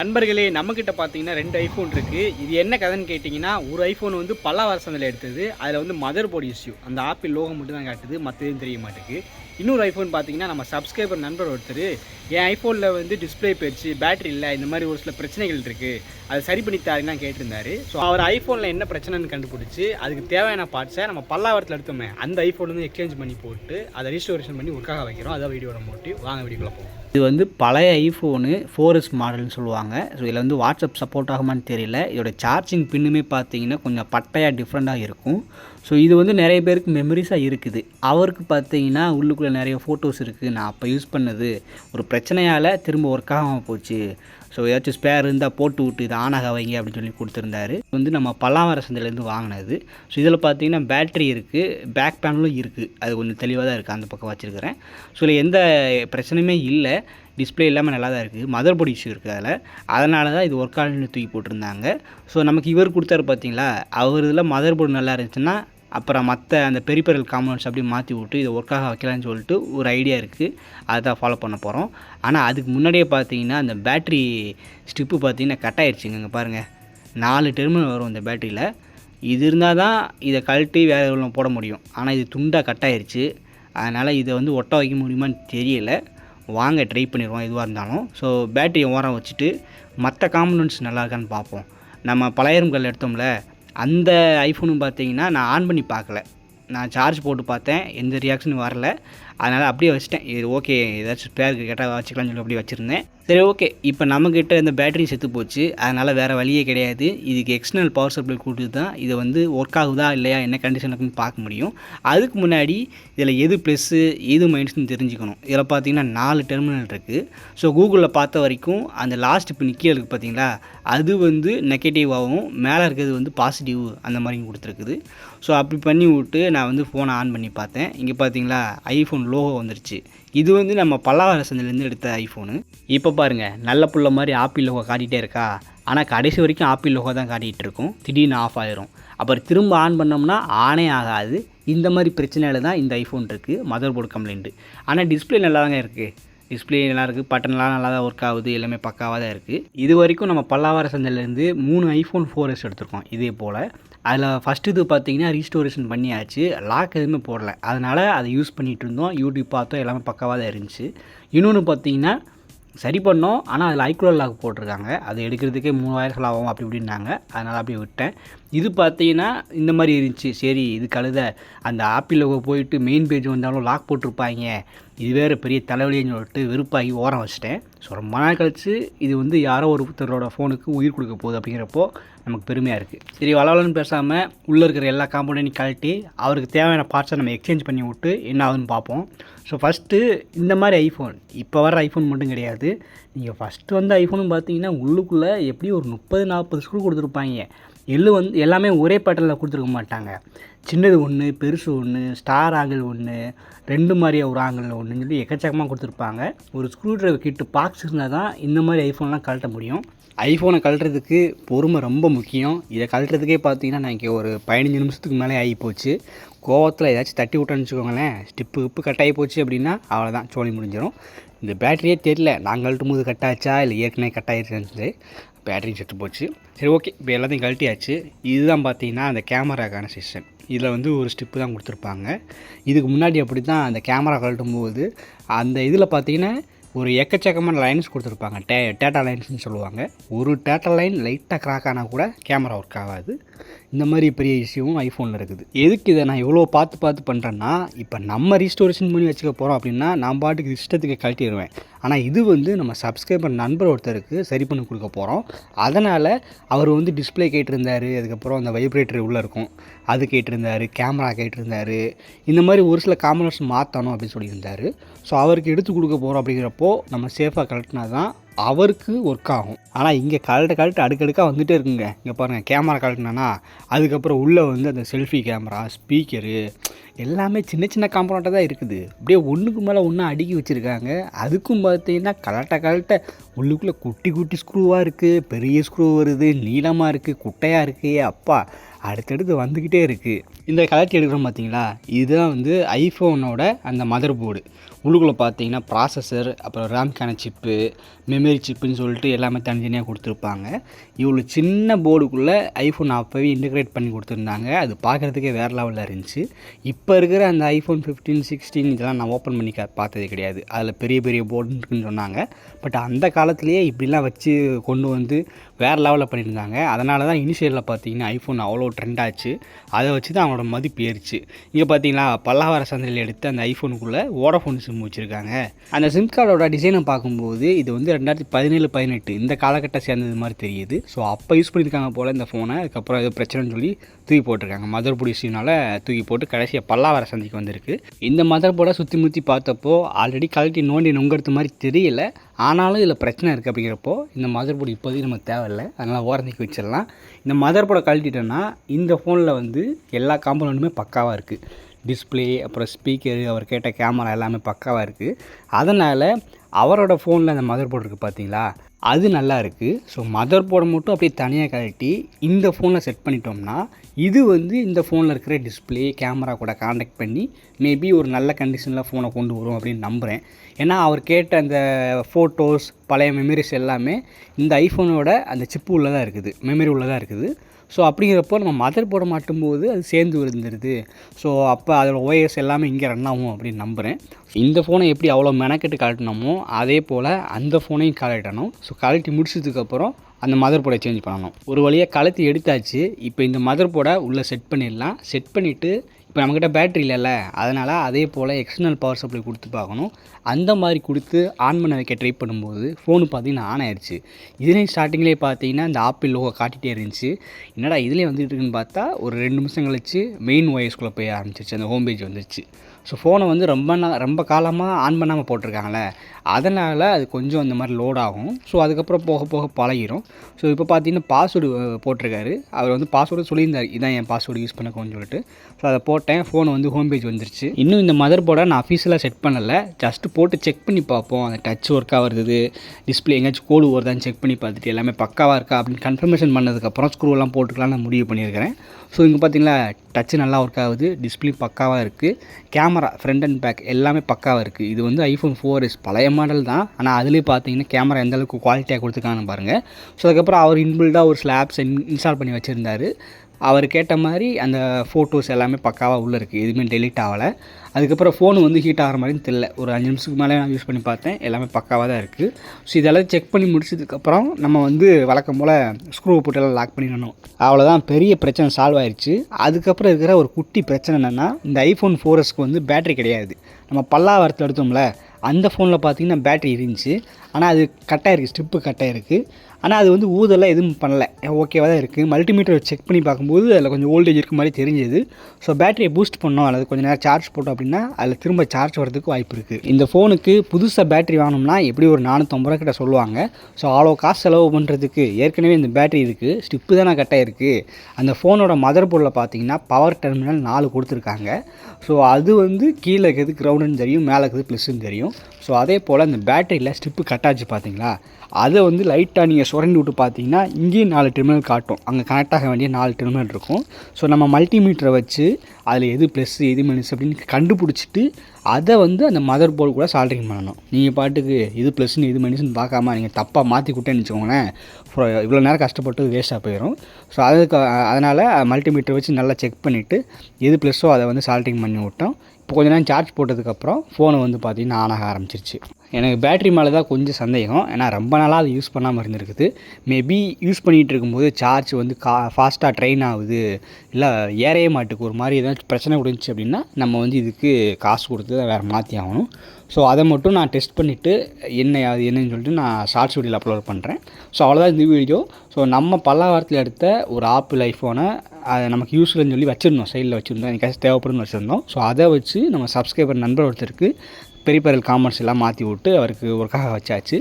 நண்பர்களே நம்மக்கிட்ட பார்த்தீங்கன்னா ரெண்டு ஐஃபோன் இருக்குது இது என்ன கதைன்னு கேட்டிங்கன்னா ஒரு ஐஃபோன் வந்து பல வருஷத்தில் எடுத்தது. அதில் வந்து மதர் போர்டு இஷ்யூ அந்த ஆப்பிள் லோகம் மட்டும் தான் காட்டுது மற்றதும் தெரிய மாட்டேங்குது. இன்னொரு ஐஃபோன் பார்த்தீங்கன்னா நம்ம சப்ஸ்கிரைபர் நண்பர் ஒருத்தர் என் ஐஃபோனில் வந்து டிஸ்ப்ளே போயிடுச்சு பேட்டரி இல்லை இந்த மாதிரி ஒரு சில பிரச்சனைகள் இருக்குது அதை சரி பண்ணி தாருன்னு கேட்டிருந்தாரு. ஸோ அவர் ஐஃபோனில் என்ன பிரச்சனைன்னு கண்டுபிடிச்சி அதுக்கு தேவையான பார்ட்ஸை நம்ம பல்லாவரத்தில் எடுத்தோமே அந்த ஐஃபோன் வந்து எக்ஸ்சேஞ்ச் பண்ணி போட்டு அதை ரிஸ்டோரேஷன் பண்ணி ஒர்க்காக வைக்கிறோம். அதான் வீடியோட மோட்டிவ் வாங்க வீடியோக்குள்ள போவோம். இது வந்து பழைய ஐஃபோனு ஃபோர் எஸ் மாடல்னு சொல்லுவாங்க. ஸோ இதில் வந்து வாட்ஸ்அப் சப்போர்ட் ஆகுமான்னு தெரியல. இதோட சார்ஜிங் பின்னுமே பார்த்தீங்கன்னா கொஞ்சம் பட்டையாக டிஃப்ரெண்ட்டாக இருக்கும். ஸோ இது வந்து நிறைய பேருக்கு மெமரிஸாக இருக்குது. அவருக்கு பார்த்தீங்கன்னா உள்ளுக்குள்ளே நிறைய ஃபோட்டோஸ் இருக்குது நான் அப்போ யூஸ் பண்ணது ஒரு பிரச்சனையால் திரும்ப ஒர்க் ஆகாமல் போச்சு. ஸோ ஏதாச்சும் ஸ்பேர் இருந்தால் போட்டு விட்டு இது ஆனாக வைங்க அப்படின்னு சொல்லி கொடுத்துருந்தாரு. இது வந்து நம்ம பல்லாவர சந்தையிலேருந்து வாங்கினது. ஸோ இதில் பார்த்தீங்கன்னா பேட்டரி இருக்குது பேக் பேனலும் இருக்குது அது கொஞ்சம் தெளிவாக தான் இருக்குது அந்த பக்கம் வச்சுருக்கிறேன். ஸோ இதில் எந்த பிரச்சனையுமே இல்லை. டிஸ்ப்ளே இல்லாமல் நல்லா தான் இருக்குது மதர் போர்டு இஷ்யூ இருக்குது அதில். அதனால தான் இது ஒர்க் ஆகலன்னு தூக்கி போட்டிருந்தாங்க. ஸோ நமக்கு இவர் கொடுத்தாரு பார்த்தீங்களா அவர் இதில் மதர் போர்டு நல்லா இருந்துச்சுன்னா அப்புறம் மற்ற அந்த பெரிபெரல் காம்பனன்ட்ஸ் அப்படி மாற்றி விட்டு இதை ஒர்க்காக வைக்கலாம்னு சொல்லிட்டு ஒரு ஐடியா இருக்குது அதை தான் ஃபாலோ பண்ண போகிறோம் ஆனால் அதுக்கு முன்னாடியே பார்த்தீங்கன்னா அந்த பேட்ரி ஸ்ட்ரிப்பு பார்த்தீங்கன்னா கட் ஆயிடுச்சுங்க. இங்கே பாருங்கள் நாலு டெர்மினல் வரும் இந்த பேட்டரியில் இது இருந்தால் தான் இதை கழட்டி வேறு எவ்வளோ போட முடியும். ஆனால் இது துண்டாக கட் ஆயிருச்சு. அதனால் இதை வந்து ஒட்ட வைக்க முடியுமான்னு தெரியலை. வாங்க ட்ரை பண்ணிடுவோம் எதுவாக இருந்தாலும். ஸோ பேட்டரியை ஓரம் வச்சுட்டு மற்ற காம்பனன்ட்ஸ் நல்லா இருக்கான்னு பார்ப்போம். நம்ம பழையருங்கல் எடுத்தோம்ல அந்த ஐஃபோனும் பார்த்தீங்கன்னா நான் ஆன் பண்ணி பார்க்கல. நான் சார்ஜ் போட்டு பார்த்தேன் எந்த ரியாக்ஷனும் வரல. அதனால் அப்படியே வச்சிட்டேன். இது ஓகே ஏதாச்சும் ஸ்பேருக்கு கேட்டால் வச்சுக்கலாம்னு சொல்லி அப்படியே வச்சுருந்தேன். சரி ஓகே இப்போ நம்மக்கிட்ட இந்த பேட்டரி செத்து போச்சு. அதனால் வேறு வழியே கிடையாது. இதுக்கு எக்ஸ்டர்னல் பவர் சப்ளை கொடுத்து தான் இதை வந்து ஒர்க் ஆகுதா இல்லையா என்ன கண்டிஷன் இருக்குன்னு பார்க்க முடியும். அதுக்கு முன்னாடி இதில் எது ப்ளஸ்ஸு எது மைனஸ்னு தெரிஞ்சுக்கணும். இதில் பார்த்தீங்கன்னா நாலு டெர்மினல் இருக்குது ஸோ கூகுளில் பார்த்த வரைக்கும் அந்த லாஸ்ட் இப்போ நிற்க இருக்குது பார்த்தீங்களா அது வந்து நெகட்டிவாகவும் மேலே இருக்கிறது வந்து பாசிட்டிவ் அந்த மாதிரி கொடுத்துருக்குது. ஸோ அப்படி பண்ணி விட்டு நான் வந்து ஃபோனை ஆன் பண்ணி பார்த்தேன். இங்கே பார்த்தீங்களா ஐஃபோன் லோகோ வந்துருச்சு. இது வந்து நம்ம பல்லாவர சந்தையிலேருந்து எடுத்த ஐஃபோனு இப்போ பாருங்கள் நல்ல புள்ள மாதிரி ஆப்பிள் லோகோ காட்டிகிட்டே இருக்கா? ஆனால் கடைசி வரைக்கும் ஆப்பிள் லோகோ தான் காட்டிகிட்டு இருக்கும். திடீர்னு ஆஃப் ஆயிரும். அப்புறம் திரும்ப ஆன் பண்ணோம்னா ஆனே ஆகாது. இந்த மாதிரி பிரச்சனையில் தான் இந்த ஐஃபோன் இருக்குது மதர் போர்டு கம்ப்ளைண்ட்டு ஆனால் டிஸ்பிளே நல்லா தாங்க இருக்குது டிஸ்பிளே நல்லா இருக்குது பட்டன்லாம் நல்லா தான் ஒர்க் ஆகுது எல்லாமே பக்காவாக தான் இருக்குது இது வரைக்கும் நம்ம பல்லாவர சந்தையிலேருந்து மூணு ஐஃபோன் ஃபோர் எஸ் எடுத்திருக்கோம் இதே போல். அதில் ஃபஸ்ட்டு இது பார்த்தீங்கன்னா ரீஸ்டோரேஷன் பண்ணியாச்சு. லாக் எதுவுமே போடல. அதனால் அதை யூஸ் பண்ணிகிட்டு இருந்தோம். யூடியூப் பார்த்தோம். எல்லாமே பக்காவாக தான் இருந்துச்சு. இன்னொன்று பார்த்தீங்கன்னா சரி பண்ணோம். ஆனால் அதில் ஐக்ளோ லாக் போட்டிருக்காங்க. அதை எடுக்கிறதுக்கே மூவாயிரம் செலவாகும் அப்படி இப்படின்னாங்க. அதனால் அப்படியே விட்டேன். இது பார்த்தீங்கன்னா இந்த மாதிரி இருந்துச்சு. சரி இது கழுத. அந்த ஆப்பிள் போயிட்டு மெயின் பேஜ் வந்தாலும் லாக் போட்டிருப்பாங்க. இது வேறு பெரிய தலைவலின்னு சொல்லிட்டு வெறுப்பாகி ஓரம் வச்சிட்டேன். ஸோ ரொம்ப நாள் கழிச்சு இது வந்து யாரோ ஒருத்தரோட ஃபோனுக்கு உயிர் கொடுக்க போகுது அப்படிங்கிறப்போ நமக்கு பெருமையாக இருக்குது சரி வளவலன்னு பேசாமல் உள்ளே இருக்கிற எல்லா காம்பவுண்டையும் கழட்டி அவருக்கு தேவையான பார்ட்ஸை நம்ம எக்ஸ்சேஞ்ச் பண்ணி விட்டு என்ன ஆகுதுன்னு பார்ப்போம். ஸோ ஃபஸ்ட்டு இந்த மாதிரி ஐஃபோன் இப்போ வர ஐஃபோன் மட்டும் கிடையாது. நீங்கள் ஃபஸ்ட்டு வந்து ஐஃபோனும் பார்த்தீங்கன்னா உள்ளுக்குள்ளே எப்படியும் ஒரு முப்பது நாற்பது ஸ்க்ரூ கொடுத்துருப்பாங்க. எள்ளு வந்து எல்லாமே ஒரே பேட்டர்னில் கொடுத்துருக்க மாட்டாங்க. சின்னது ஒன்று பெருசு ஒன்று ஸ்டார் ஆங்கிள் ஒன்று ரெண்டு மாதிரி ஒரு ஆங்கிளில் ஒன்றுன்னு சொல்லி எக்கச்சக்கமாக கொடுத்துருப்பாங்க. ஒரு ஸ்க்ரூ ட்ரைவர் கிட்டு பாக்ஸ் இருந்தால் தான் இந்த மாதிரி ஐஃபோன்லாம் கழட்ட முடியும். ஐஃபோனை கழட்டுறதுக்கு பொறுமை ரொம்ப முக்கியம். இதை கழட்டுறதுக்கே பார்த்தீங்கன்னா நான் இங்கே ஒரு பதினஞ்சு நிமிஷத்துக்கு மேலே ஆகி போச்சு கோவத்தில் ஏதாச்சும் தட்டி விட்டோன்னு வச்சுக்கோங்களேன் ஸ்டிப்பு உப்பு கட் ஆகி போச்சு அப்படின்னா அவ்வளோதான் சோழி முடிஞ்சிடும் இந்த பேட்டரியே தெரியல நான் கழட்டும் போது கட் ஆச்சா இல்லை ஏற்கனவே கட் ஆகிடுச்சு பேட்டரி செத்து போச்சு. சரி ஓகே. இப்போ எல்லாத்தையும் கழட்டியாச்சு. இதுதான் பார்த்தீங்கன்னா அந்த கேமராக்கான செஷன் இதில் வந்து ஒரு ஸ்டிப்பு தான் கொடுத்துருப்பாங்க. இதுக்கு முன்னாடி அப்படி தான் அந்த கேமரா கழட்டும் போது அந்த இதில் பார்த்தீங்கன்னா ஒரு எக்கச்சக்கமான லைன்ஸ் கொடுத்துருப்பாங்க. டே டேட்டா லைன்ஸ்னு சொல்லுவாங்க. ஒரு டேட்டா லைன் லைட்டாக கிராக் ஆனால் கூட கேமரா ஒர்க் ஆகாது. இந்த மாதிரி பெரிய இஷ்யூவும் ஐஃபோனில் இருக்குது. எதுக்கு இதை நான் எவ்வளோ பார்த்து பார்த்து பண்ணுறேன்னா இப்போ நம்ம ரீஸ்டோரேஷன் பண்ணி வச்சுக்க போகிறோம் அப்படின்னா நான் பாட்டுக்கு இஷ்டத்துக்கு கழட்டிடுவேன் ஆனால் இது வந்து நம்ம சப்ஸ்கிரைபர் நண்பர் ஒருத்தருக்கு சரி பண்ணி கொடுக்க போகிறோம். அதனால் அவர் வந்து டிஸ்பிளே கேட்டிருந்தார் அதுக்கப்புறம் அந்த வைப்ரேட்டர் உள்ளே இருக்கும். அது கேட்டிருந்தாரு கேமரா கேட்டிருந்தாரு. இந்த மாதிரி ஒரு சில காம்பினேஷன் மாற்றணும் அப்படின்னு சொல்லியிருந்தார். ஸோ அவருக்கு எடுத்து கொடுக்க போகிறோம் அப்படிங்கிறப்போ நம்ம சேஃபாக கலெக்டினா தான் அவருக்கு ஒர்க் ஆகும். ஆனால் இங்கே கழட்ட கழட்ட அடுக்கடுக்காக வந்துகிட்டே இருக்குங்க. இங்கே பாருங்கள் கேமரா கழட்டினா அதுக்கப்புறம் உள்ளே வந்து அந்த செல்ஃபி கேமரா ஸ்பீக்கரு எல்லாமே சின்ன சின்ன காம்பனண்ட்டாக தான் இருக்குது. அப்படியே ஒன்றுக்கு மேலே ஒன்று அடுக்கி வச்சுருக்காங்க. அதுக்கும் பார்த்தீங்கன்னா கலட்ட கலட்ட உள்ளுக்குள்ளே குட்டி குட்டி ஸ்க்ரூவாக இருக்குது பெரிய ஸ்க்ரூ வருது. நீளமாக இருக்குது குட்டையாக இருக்குது அப்பா அடுத்தடுத்து வந்துக்கிட்டே இருக்குது இந்த கலட்டி எடுக்கிறோம் பார்த்தீங்களா இதுதான் வந்து ஐஃபோனோட அந்த மதர் போர்டு உள்ளுக்குள்ளே பார்த்தீங்கன்னா ப்ராசஸர் அப்புறம் ரேம்கான சிப்பு மெமரி சிப்புன்னு சொல்லிட்டு எல்லாமே தனித்தனியாக கொடுத்துருப்பாங்க. இவ்வளோ சின்ன போர்டுக்குள்ளே ஐஃபோன் அப்போவே இன்டிகிரேட் பண்ணி கொடுத்துருந்தாங்க. அது பார்க்குறதுக்கே வேறு லெவலில் இருந்துச்சு. இப்போ இப்போ இருக்கிற அந்த ஐஃபோன் ஃபிஃப்டீன் சிக்ஸ்டீன் இதெல்லாம் நான் ஓப்பன் பண்ணி பார்த்தது கிடையாது. அதில் பெரிய பெரிய போர்டுன்னு சொன்னாங்க. பட் அந்த காலத்துலேயே இப்படிலாம் வச்சு கொண்டு வந்து வேறு லெவலில் பண்ணியிருந்தாங்க. அதனால தான் இனிஷியலில் பார்த்தீங்கன்னா ஐஃபோன் அவ்வளோ ட்ரெண்ட் ஆச்சு. அதை வச்சு தான் அவனோட மதிப்பு ஏறிச்சு. இங்கே பார்த்தீங்களா பல்லாவர சந்தையில் எடுத்து அந்த ஐஃபோனுக்குள்ளே வோடஃபோன் சிம் வச்சுருக்காங்க. அந்த சிம் கார்டோட டிசைனை பார்க்கும்போது இது வந்து ரெண்டாயிரத்தி பதினேழு பதினெட்டு இந்த காலகட்டம் சேர்ந்தது மாதிரி தெரியுது. ஸோ அப்போ யூஸ் பண்ணியிருக்காங்க போல் இந்த ஃபோனை அதுக்கப்புறம் ஏதோ பிரச்சனைன்னு சொல்லி தூக்கி போட்டிருக்காங்க. மதர் போர்டு இஷ்யூனால தூக்கி போட்டு கடைசியாக பல்லாவர சந்தைக்கு வந்திருக்கு. இந்த மதர் போர்டை சுற்றி முற்றி பார்த்தப்போ ஆல்ரெடி கழட்டி நோண்டி நொங்கிறது மாதிரி தெரியல. ஆனாலும் இதில் பிரச்சனை இருக்குது அப்படிங்கிறப்போ இந்த மதர் போர்டு இப்போதைக்கு நமக்கு தேவையில்லை. அதனால் ஓரந்திக்கு வச்சிடலாம். இந்த மதர் போர்டை கழட்டிட்டோன்னா இந்த ஃபோனில் வந்து எல்லா காம்பனண்ட்டுமே பக்காவாக இருக்குது டிஸ்ப்ளே அப்புறம் ஸ்பீக்கரு அவர் கேட்ட கேமரா எல்லாமே பக்காவாக இருக்குது அதனால் அவரோட ஃபோனில் அந்த மதர் போர்டு இருக்குது பார்த்தீங்களா அது நல்லா இருக்குது ஸோ மதர் போர்டை மட்டும் அப்படியே தனியாக கழட்டி இந்த ஃபோனில் செட் பண்ணிட்டோம்னா இது வந்து இந்த ஃபோனில் இருக்கிற டிஸ்ப்ளே கேமரா கூட காண்டாக்ட் பண்ணி மேபி ஒரு நல்ல கண்டிஷனில் ஃபோனை கொண்டு வரும் அப்படின்னு நம்புகிறேன் ஏன்னா அவர் கேட்ட அந்த ஃபோட்டோஸ் பழைய மெமரிஸ் எல்லாமே இந்த ஐஃபோனோட அந்த சிப்பு உள்ளதாக இருக்குது. மெமரி உள்ளதாக இருக்குது. ஸோ அப்படிங்கிறப்போ நம்ம மதர் போட மாட்டும்போது அது சேர்ந்து விழுந்துருது. ஸோ அப்போ அதோடய ஓஎஸ் எல்லாமே இங்கே ரன் ஆகும் அப்படின்னு நம்புகிறேன் இந்த ஃபோனை எப்படி அவ்வளோ மெனக்கெட்டு கழட்டினோமோ அதே போல் அந்த ஃபோனையும் கழட்டணும். ஸோ கழட்டி முடிச்சதுக்கப்புறம் அந்த மதர் போர்டை சேஞ்ச் பண்ணணும். ஒரு வழியாக கழட்டி எடுத்தாச்சு இப்போ இந்த மதர் போர்டை உள்ளே செட் பண்ணிடலாம். செட் பண்ணிவிட்டு இப்போ நம்மக்கிட்ட பேட்ரி இல்லைல்ல அதனால் அதே போல் எக்ஸ்டர்னல் பவர் சப்ளை கொடுத்து பார்க்கணும். அந்த மாதிரி கொடுத்து ஆன் பண்ண வைக்க ட்ரை பண்ணும்போது ஃபோனு பார்த்தீங்கன்னா ஆன் ஆயிடுச்சு. இதுலேயும் ஸ்டார்டிங்லேயே பார்த்தீங்கன்னா இந்த ஆப்பிள் லோகோ காட்டிகிட்டே இருந்துச்சு. என்னடா இதுலேயே வந்துட்டு இருக்குன்னு பார்த்தா ஒரு ரெண்டு நிமிஷம் கழிச்சு மெயின் ஒயஸ்குள்ளே போய் ஆரம்பிச்சிருச்சு. அந்த ஹோம் பேஜ் வந்துருச்சு. ஸோ ஃபோனை வந்து ரொம்ப நா ரொம்ப காலமாக ஆன் பண்ணாமல் போட்டிருக்காங்களே அதனால் அது கொஞ்சம் அந்த மாதிரி லோட் ஆகும். ஸோ அதுக்கப்புறம் போக போக பழகிரும். ஸோ இப்போ பார்த்தீங்கன்னா பாஸ்வேர்டு போட்டிருக்காரு. அவர் வந்து பாஸ்வேர்டு சொல்லியிருந்தார். இதான் என் பாஸ்வேர்டு யூஸ் பண்ணக்கோன்னு சொல்லிட்டு. ஸோ அதை போட்டேன். ஃபோன் வந்து ஹோம் பேஜ் வந்துருச்சு. இன்னும் இந்த மதர் போர்டை நான் அஃபீஷியலாக செட் பண்ணலை. ஜஸ்ட்டு போட்டு செக் பண்ணி பார்ப்போம். அந்த டச் ஒர்க்காக வருது. டிஸ்பிளே எங்கேயாச்சும் கோடு வருதான்னு செக் பண்ணி பார்த்துட்டு எல்லாமே பக்காவாக இருக்கா அப்படின்னு கன்ஃபர்மேஷன் பண்ணதுக்கப்புறம் ஸ்க்ரூலாம் போட்டுக்கலாம்னு நான் முடிவு பண்ணியிருக்கிறேன். ஸோ இங்கே பார்த்தீங்களா டச்சு நல்லா ஒர்க் ஆகுது டிஸ்பிளே பக்காவாக இருக்குது கேமரா ஃப்ரண்ட் அண்ட் பேக் எல்லாமே பக்காவாக இருக்குது இது வந்து ஐஃபோன் ஃபோர் எஸ் பழைய மாடல் தான். ஆனால் அதுலேயே பார்த்தீங்கன்னா கேமரா எந்த அளவுக்கு குவாலிட்டியாக கொடுத்துருக்காங்கன்னு பாருங்கள் ஸோ அதுக்கப்புறம் அவர் இன்பில்டாக ஒரு சில ஆப்ஸ் இன்ஸ்டால் பண்ணி வச்சுருந்தாரு. அவர் கேட்ட மாதிரி அந்த ஃபோட்டோஸ் எல்லாமே பக்காவாக உள்ளே இருக்குது எதுவுமே டெலீட் ஆகலை. அதுக்கப்புறம் ஃபோன் வந்து ஹீட் ஆகிற மாதிரின்னு தெரில ஒரு அஞ்சு நிமிஷத்துக்கு மேலே நான் யூஸ் பண்ணி பார்த்தேன். எல்லாமே பக்காவாக தான் இருக்குது ஸோ இதெல்லாம் செக் பண்ணி முடிச்சதுக்கப்புறம் நம்ம வந்து வழக்கம் போல் ஸ்க்ரூ போட்டெல்லாம் லாக் பண்ணிடணும். அவ்வளோதான் பெரிய பிரச்சனை சால்வ் ஆயிடுச்சு அதுக்கப்புறம் இருக்கிற ஒரு குட்டி பிரச்சனை என்னென்னா இந்த ஐஃபோன் ஃபோரஸ்க்கு வந்து பேட்டரி கிடையாது. நம்ம பல்லாவரத்தில் எடுத்தோம்ல அந்த ஃபோனில் பார்த்தீங்கன்னா பேட்டரி இருந்துச்சு. ஆனால் அது கட்டாயிருக்கு ஸ்டிப்பு கட்டாயிருக்கு ஆனால் அது வந்து ஊதெல்லாம் எதுவும் பண்ணலை. ஓகேவாக தான் இருக்குது மல்டிமீட்டர் செக் பண்ணி பார்க்கும்போது அதில் கொஞ்சம் ஓல்டேஜ் இருக்க மாதிரி தெரிஞ்சது. ஸோ பேட்டரியை பூஸ்ட் பண்ணோம். அல்லது கொஞ்சம் நேரம் சார்ஜ் போட்டோம் அப்படின்னா அதில் திரும்ப சார்ஜ் வரதுக்கு வாய்ப்பு இருக்குது இந்த ஃபோனுக்கு புதுசாக பேட்டரி வாங்கினோம்னா எப்படி ஒரு நானூற்றம்பது ரூபா கிட்ட சொல்லுவாங்க. ஸோ அவ்வளோ காசு செலவு பண்ணுறதுக்கு ஏற்கனவே இந்த பேட்டரி இருக்குது ஸ்டிப்பு தானே கட்டாயிருக்கு அந்த ஃபோனோட மதர் போர்டில் பார்த்தீங்கன்னா பவர் டெர்மினல் நாலு கொடுத்துருக்காங்க. ஸோ அது வந்து கீழே இருக்கிறது கிரவுண்டுன்னு தெரியும் மேலே இருக்கிறது ப்ளஸ்ஸுன்னு தெரியும். ஸோ அதே போல் அந்த பேட்டரியில் ஸ்டிப்பு கட்டாச்சு பார்த்தீங்களா? அதை வந்து லைட்டாக நீங்கள் சுரண்டி விட்டு பார்த்தீங்கன்னா இங்கேயும் நாலு டெர்மினல் காட்டும். அங்கே கனெக்ட் ஆக வேண்டிய நாலு டெர்மினல் இருக்கும். ஸோ நம்ம மல்டிமீட்டரை வச்சு அதில் எது ப்ளஸ் எது மைனஸ் அப்படின்னு கண்டுபிடிச்சிட்டு அதை வந்து அந்த மதர் போர்டு கூட சால்ட்ரிங் பண்ணணும். நீங்கள் பாட்டுக்கு இது ப்ளஸ்னு இது மைனஸ்னு பார்க்காம நீங்கள் தப்பாக மாற்றி விட்டேன்னு வச்சுக்கோங்களேன் இவ்வளோ நேரம் கஷ்டப்பட்டு வேஸ்ட்டாக போயிடும் ஸோ அதுக்கு அதனால் மல்டிமீட்டர் வச்சு நல்லா செக் பண்ணிவிட்டு எது ப்ளஸ்ஸோ அதை வந்து சால்ட்ரிங் பண்ணி விட்டோம். இப்போ கொஞ்ச நேரம் சார்ஜ் போட்டதுக்கப்புறம் ஃபோனை வந்து பார்த்தீங்கன்னா ஆன் ஆக ஆரம்பிச்சிருச்சு. எனக்கு பேட்ரி மேலே தான் கொஞ்சம் சந்தேகம். ஏன்னா ரொம்ப நாளாக அது யூஸ் பண்ணாமல் இருந்திருக்குது. மேபி யூஸ் பண்ணிகிட்டு இருக்கும்போது சார்ஜ் வந்து கா ஃபாஸ்ட்டாக ட்ரெயின் ஆகுது. இல்லை ஏறைய மாட்டுக்கு. ஒரு மாதிரி ஏதாச்சும் பிரச்சனை கொடுந்துச்சு அப்படின்னா நம்ம வந்து இதுக்கு காசு கொடுத்து தான் வேறு மாற்றி ஆகணும். ஸோ அதை மட்டும் நான் டெஸ்ட் பண்ணிவிட்டு என்ன அது என்னன்னு சொல்லிட்டு நான் ஷார்ட்ஸ் வீடியோவில் அப்லோட் பண்ணுறேன் ஸோ அவ்வளோதான் இந்த வீடியோ ஸோ நம்ம பல்லாவரத்தில் எடுத்த ஒரு ஆப்பிள் ஐஃபோனை அதை நமக்கு யூஸ்ஃபுல்னு சொல்லி வச்சுருந்தோம். சைடில் வச்சுருந்தோம். எனக்காச்சும் தேவைப்படும்னு வச்சுருந்தோம். ஸோ அதை வச்சு நம்ம சப்ஸ்கிரைபர் நண்பர் ஒருத்தருக்கு பெரிய பெரிய காமெண்ட்ஸ் எல்லாம் மாற்றி விட்டு அவருக்கு ஒர்க்காக வச்சாச்சு.